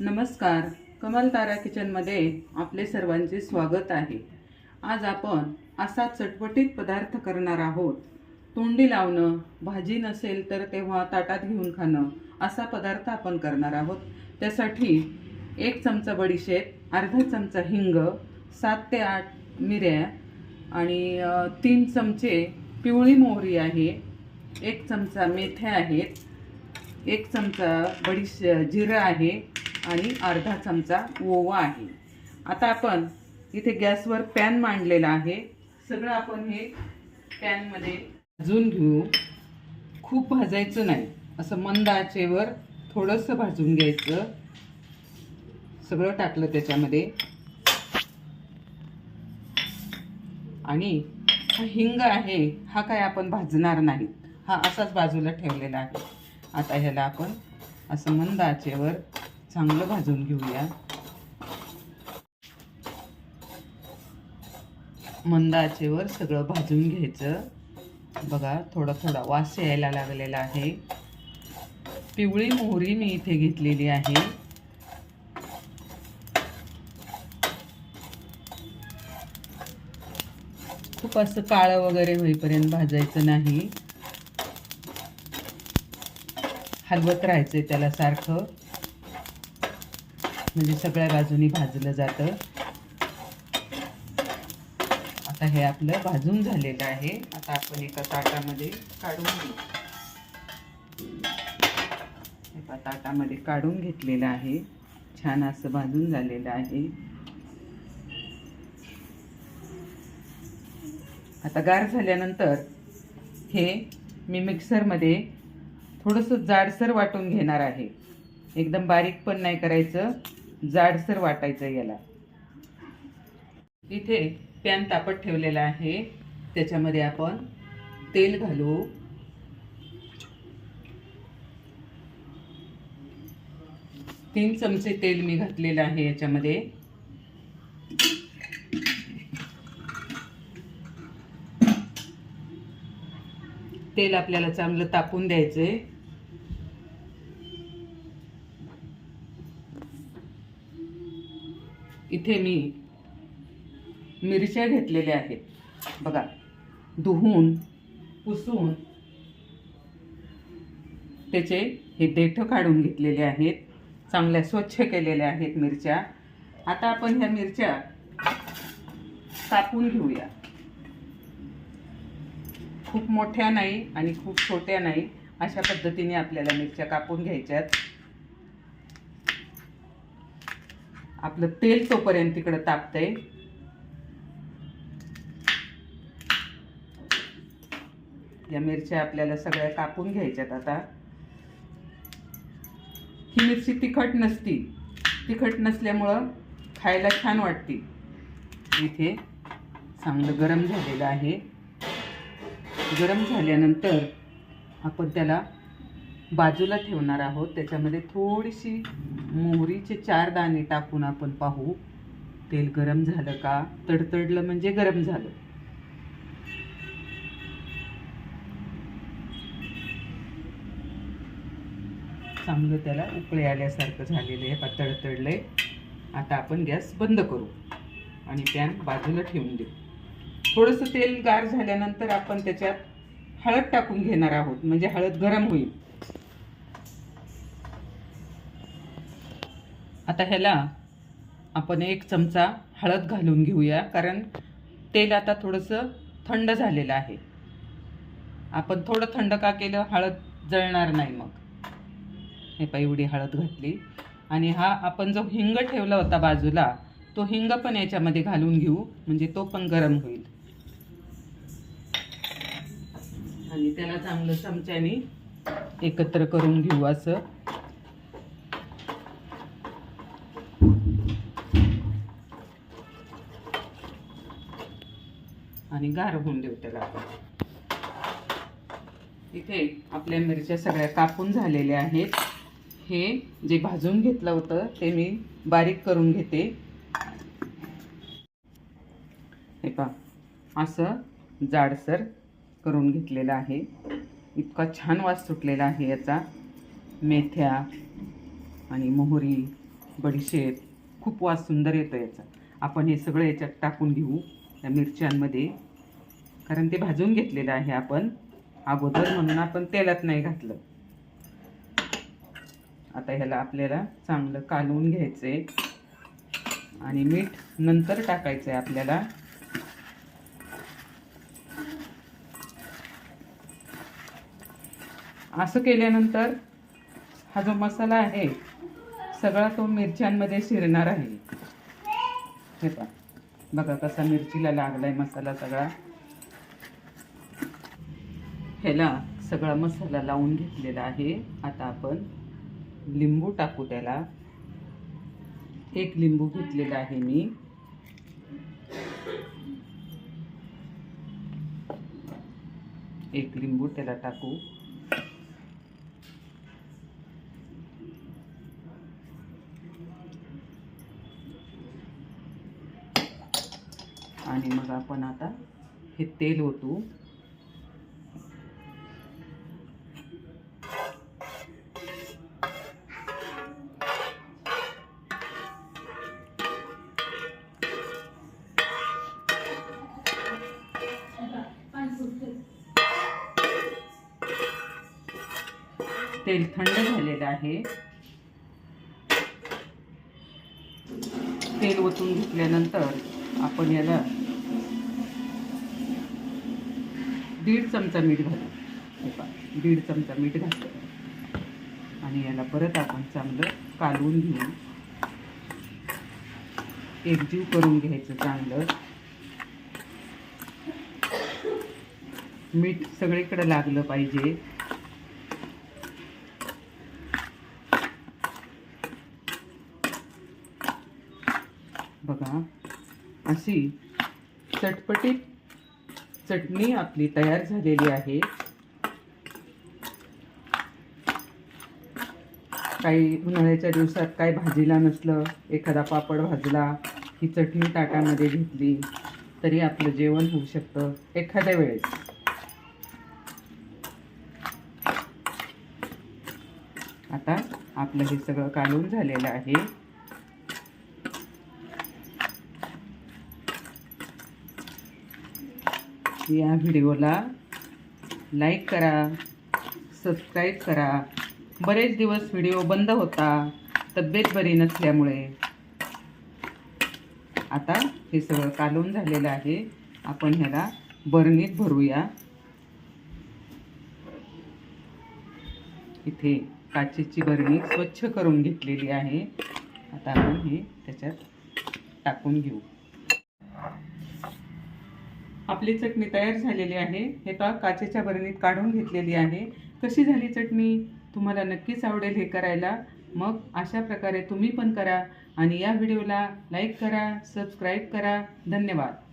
नमस्कार. कमल तारा किचनमध्ये आपले सर्वांचे स्वागत आहे. आज आपण असा चटपटीत पदार्थ करणार आहोत. तोंडी लावणं भाजी नसेल तर तेव्हा ताटात घेऊन खाणं असा पदार्थ आपण करणार आहोत. त्यासाठी एक चमचा बडीशेप अर्धा चमचा हिंग सात ते आठ मिऱ्या आणि तीन चमचे पिवळी मोहरी आहे. एक चमचा मेथ्या आहेत. एक चमचा बडीश जिरं आहे. आणि अर्धा चमचा ओवा आहे. आता आपण इथे गॅसवर पॅन मांडलेला आहे. सगळं आपण हे पॅनमध्ये भाजून घेऊ. खूप भाजायचं नाही. असं मंद आचेवर थोडंसं भाजून घ्यायचं. सगळं टाकलं त्याच्यामध्ये. आणि हा हिंग आहे हा काय आपण भाजणार नाही. हा असाच बाजूला ठेवलेला आहे. आता ह्याला आपण असं मंद आचेवर चांगलं भाजून घेऊया. मंद आचेवर सगळं भाजून घ्यायचं. बघा थोडा थोडा वास यायला लागलेला आहे. पिवळी मोहरी मी इथे घेतलेली आहे. खूप असं काळं वगैरे होईपर्यंत भाजायचं नाही. हलवत राहायचंय त्याला सारखं. म्हणजे सगळ्या बाजूनी भाजलं जातं. आता हे आपलं भाजून झालेलं आहे. आता आपण एका ताटामध्ये काढून घेऊ. एका ताटामध्ये काढून घेतलेलं आहे. छान असं भाजून झालेलं आहे. आता गार झाल्यानंतर हे मी मिक्सरमध्ये थोडंसं जाडसर वाटून घेणार आहे. एकदम बारीक पण नाही करायचं. जाडसर वाटायचं याला. इथे पॅन तापत ठेवलेला आहे. त्याच्यामध्ये आपण तेल घालू. तीन चमचे तेल मी घातलेलं आहे याच्यामध्ये. तेल आपल्याला चांगलं तापून द्यायचंय. इथे मी मिरच्या घेतलेल्या आहेत. बघा धुवून पुसून त्याचे हे देठ काढून घेतलेले आहेत. चांगल्या स्वच्छ केलेल्या आहेत मिरच्या. आता आपण ह्या मिरच्या कापून घेऊया. खूप मोठ्या नाही आणि खूप छोट्या नाही अशा पद्धतीने आपल्याला मिरच्या कापून घ्यायच्यात. आपलं तेल तोपर्यंत तिकडं तापतंय. या मिरच्या आपल्याला सगळ्या कापून घ्यायच्यात आता. ही मिरची तिखट नसती. तिखट नसल्यामुळं खायला छान वाटते. इथे चांगलं गरम झालेलं आहे. गरम झाल्यानंतर आपण त्याला बाजूला ठेवणार आहोत. त्याच्यामध्ये थोडीशी मोहरीचे चार दाणे टाकून आपण पाहू. तेल गरम झालं का? तडतडलं म्हणजे गरम झालं. चांगलं त्याला उकळे आल्यासारखं झालेलं आहे पा तडतडलंय. आता आपण गॅस बंद करू आणि पॅन बाजूला ठेवून देऊ. थोडंसं तेल गार झाल्यानंतर आपण त्याच्यात हळद टाकून घेणार आहोत म्हणजे हळद गरम होईल. आता ह्याला आपण एक चमचा हळद घालून घेऊया कारण तेल आता थोडंसं थंड झालेलं आहे. आपण थोडं थंड का केलं? हळद जळणार नाही मग. हे पाय एवढी हळद घातली. आणि हा आपण जो हिंग ठेवला होता बाजूला तो हिंग पण याच्यामध्ये घालून घेऊ म्हणजे तो पण गरम होईल. आणि त्याला चांगलं चमच्याने एकत्र करून घेऊ असं आणि गार होऊन देऊ त्याला आपण. इथे आपल्या मिरच्या सगळ्या कापून झालेल्या आहेत. हे जे भाजून घेतलं होतं ते मी बारीक करून घेते. हे पा असं जाडसर करून घेतलेलं आहे. इतका छान वास सुटलेला आहे याचा. मेथ्या आणि मोहरी बडीशेप खूप वास सुंदर येतो याचा. आपण हे सगळं याच्यात टाकून घेऊ या मिरच्यांमध्ये. कारण ते भाजून घेतलेलं आहे आपण. अगोदर म्हणून आपण तेलात नाही घातलं. आता ह्याला आपल्याला चांगलं कालवून घ्यायचं आहे आणि मीठ नंतर टाकायचं आहे आपल्याला. असं केल्यानंतर हा जो मसाला आहे सगळा तो मिरच्यांमध्ये शिरणार आहे. हे पहा. बघा कसा मिरचीला लागलाय मसाला सगळा. ह्याला सगळा मसाला लावून घेतलेला आहे. आता आपण लिंबू टाकू त्याला. एक लिंबू घेतलेला आहे मी. एक लिंबू त्याला टाकू. आणि मग आपण आता हे तेल ओतू. तेल थंड झालेलं आहे. तेल ओतून घेतल्यानंतर आपण याला दीड चमचा मीठ घालू. दीड चमचा मीठ घातलं आणि याला परत आपण चांगलं कालवून घेऊ. एकजीव करून घ्यायचं चांगलं. मीठ सगळीकडे लागलं पाहिजे बघा अशी चटपटीत चटणी आपली तयार झालेली आहे. काही उन्हाळ्याच्या दिवसात काय भाजीला नसलं एखादा पापड भाजला ही चटणी ताटामध्ये घेतली तरी आपलं जेवण होऊ शकतं एखाद्या वेळेस. आता आपलं हे सगळं कालवून झालेलं आहे. या व्हिडिओला लाईक करा सबस्क्राईब करा. बरेच दिवस व्हिडिओ बंद होता तब्येत बरी नसल्यामुळे. आता हे सगळं कालवून झालेलं आहे. आपण ह्याला बरणीत भरूया. इथे काचेची बरणी स्वच्छ करून घेतलेली आहे. आता आपण हे त्याच्यात टाकून घेऊ. आपली चटणी तयार झालेली आहे. हे पहा काचेच्या बरणीत काढून घेतलेली आहे. कशी झाली चटणी? तुम्हाला नक्कीच आवडेल हे करायला. मग अशा प्रकारे तुम्ही पण करा आणि या व्हिडिओला लाईक करा सबस्क्राईब करा. धन्यवाद.